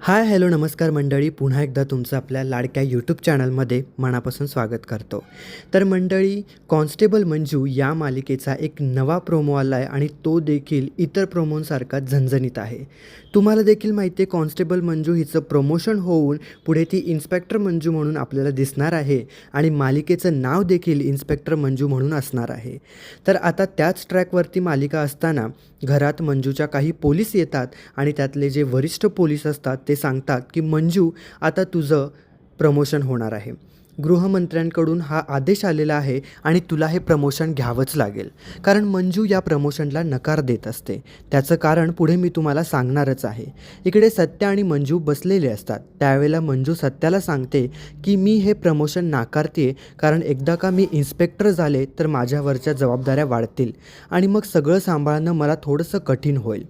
Hi hello नमस्कार मंडळी. पुन्हा एकदा तुमचं आपल्या लाडक्या यूट्यूब चॅनलमध्ये मनापासून स्वागत करतो. तर मंडळी कॉन्स्टेबल मंजू या मालिकेचा एक नवा प्रोमो आला आहे आणि तो देखील इतर प्रोमोंसारखा झणझणीत आहे. तुम्हाला देखील माहिती आहे कॉन्स्टेबल मंजू हिचं प्रमोशन होऊन पुढे ती इन्स्पेक्टर मंजू म्हणून आपल्याला दिसणार आहे आणि मालिकेचं नाव देखील इन्स्पेक्टर मंजू म्हणून असणार आहे. तर आता त्याच ट्रॅकवरती मालिका असताना घरात मंजूच्या काही पोलीस येतात आणि त्यातले जे वरिष्ठ पोलीस असतात ते सांगतात की मंजू आता तुझं प्रमोशन होणार आहे. गृहमंत्र्यांकडून हा आदेश आलेला आहे आणि तुला हे प्रमोशन घ्यावंच लागेल. कारण मंजू या प्रमोशनला नकार देत असते. त्याचं कारण पुढे मी तुम्हाला सांगणारच आहे. इकडे सत्य आणि मंजू बसलेले असतात. त्यावेळेला मंजू सत्याला सांगते की मी हे प्रमोशन नाकारते कारण एकदा का मी इन्स्पेक्टर झाले तर माझ्यावरच्या जबाबदाऱ्या वाढतील. आणि मग सगळं सांभाळणं मला थोडंसं कठीण होईल.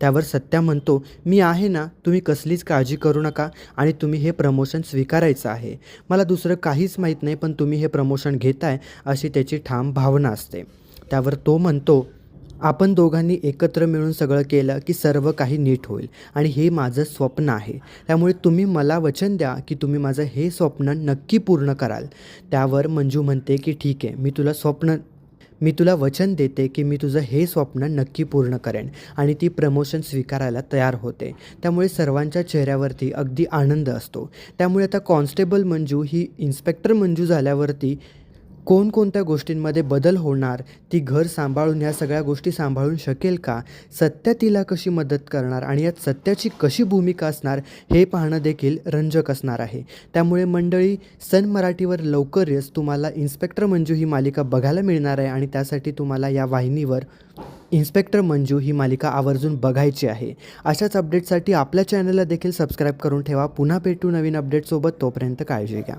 त्यावर सत्या म्हणतो मी आहे ना तुम्ही कसलीच काळजी करू नका आणि तुम्ही हे प्रमोशन स्वीकारायचं आहे. मला दुसरं काहीच माहीत नाही पण तुम्ही हे प्रमोशन घेताय अशी त्याची ठाम भावना असते. त्यावर तो म्हणतो आपण दोघांनी एकत्र मिळून सगळं केलं की सर्व काही नीट होईल आणि हे माझं स्वप्न आहे. त्यामुळे तुम्ही मला वचन द्या की तुम्ही माझं हे स्वप्न नक्की पूर्ण कराल. त्यावर मंजू म्हणते की ठीक आहे मी तुला स्वप्न मी तुला वचन देते की मी तुझं हे स्वप्न नक्की पूर्ण करेन. आणि ती प्रमोशन स्वीकारायला तयार होते. त्यामुळे सर्वांच्या चेहऱ्यावरती अगदी आनंद असतो. त्यामुळे आता कॉन्स्टेबल मंजू ही इन्स्पेक्टर मंजू झाल्यावरती कोणकोणत्या गोष्टींमध्ये बदल होणार ती घर सांभाळून ह्या सगळ्या गोष्टी सांभाळून शकेल का? सत्य तिला कशी मदत करणार आणि यात सत्याची कशी भूमिका असणार हे पाहणं देखील रंजक असणार आहे. त्यामुळे मंडळी सन मराठीवर लवकरच तुम्हाला इन्स्पेक्टर मंजू ही मालिका बघायला मिळणार आहे आणि त्यासाठी तुम्हाला या वाहिनीवर इन्स्पेक्टर मंजू ही मालिका आवर्जून बघायची आहे. अशाच अपडेटसाठी आपल्या चॅनलला देखील सबस्क्राईब करून ठेवा. पुन्हा भेटू नवीन अपडेटसोबत तोपर्यंत काळजी घ्या.